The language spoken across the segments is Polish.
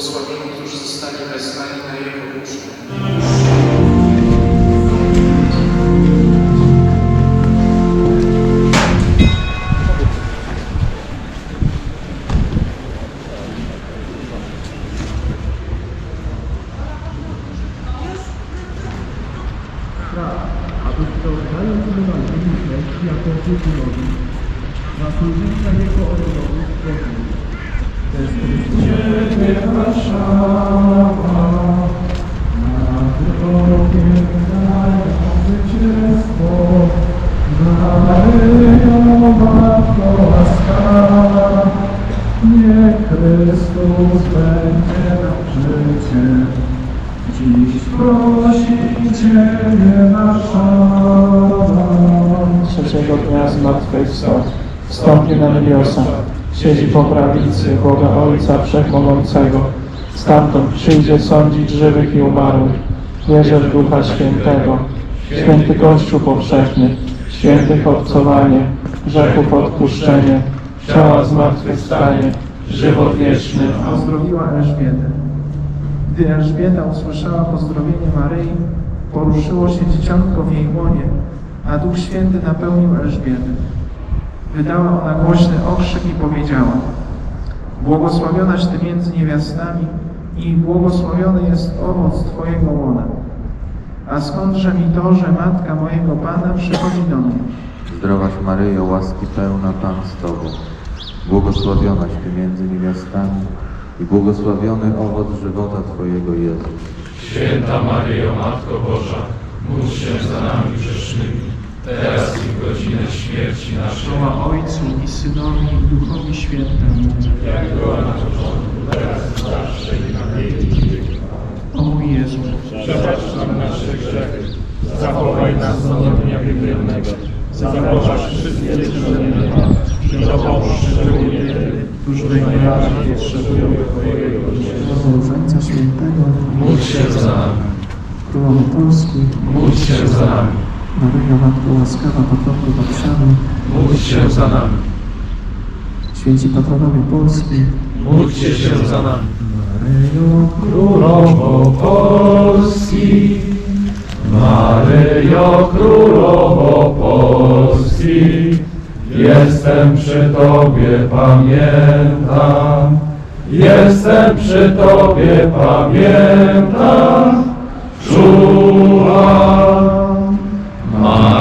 błogosławieni, którzy zostali wezwani na Jego uczniów. jako kulturowi, zasłużyli na jego odrodu w Chrystus będzie nam życiem. Dziś prosi Ciebie Warszawa. trzeciego dnia zmartwychwstał, wstąpi na niebiosa, siedzi po prawicy Boga Ojca Wszechmogącego. Stamtąd przyjdzie sądzić żywych i umarłych. Wierzę w Ducha Świętego, święty Kościół powszechny, świętych obcowanie, grzechów odpuszczenie, ciała zmartwychwstanie, żywot wieczny. pozdrowiła Elżbietę. Gdy Elżbieta usłyszała pozdrowienie Maryi, poruszyło się dzieciątko w jej łonie, a Duch Święty napełnił Elżbietę. Wydała ona głośny okrzyk i powiedziała Błogosławionaś Ty między niewiastami i błogosławiony jest owoc Twojego łona. A skądże mi to, że matka mojego Pana przychodzi do mnie? Zdrowaś Maryjo, łaski pełna Pan z Tobą, błogosławionaś Ty między niewiastami i błogosławiony owoc żywota Twojego Jezus. Święta Maryjo, Matko Boża, módl się za nami grzesznymi, teraz i w godzinę śmierci naszej. Chwała Ojcu i Synowi i Duchowi Świętemu. Jak była na początku, teraz i zawsze i na wieki wieków. O mój Jezu, Przebacz nam nasze grzechy, zachowaj nas z ognia wiekiego, zachowasz wszystkie grzechy i dopomóż szczególnie którzy najbardziej potrzebują Twojego miłosierdzia. Ojca Świętego, Módl się za nami, Królowo Polski, módl się za nami, Maryjo Matko łaskawa, potomku Warszawy, módl się za nami, święci patronowie Polski, módlcie się za nami. Maryjo, Królowo Polski, Maryjo Królowo Polski, jestem przy Tobie, pamiętam, jestem przy Tobie, pamiętam, czuwam.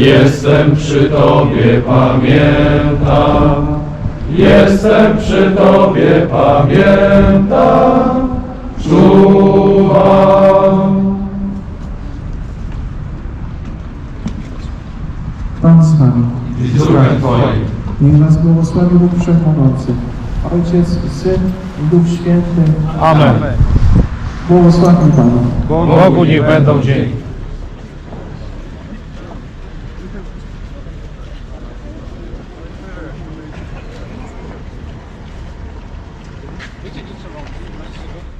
jestem przy Tobie, pamiętam, jestem przy Tobie, pamiętam, czuwam. Pan z Wami. I z duchem Twoim. Niech Was błogosławi Bóg Wszechmogący, Ojciec, Syn i Duch Święty. Amen. Błogosławi Pana. Bogu niech będą dzięki. Mexico.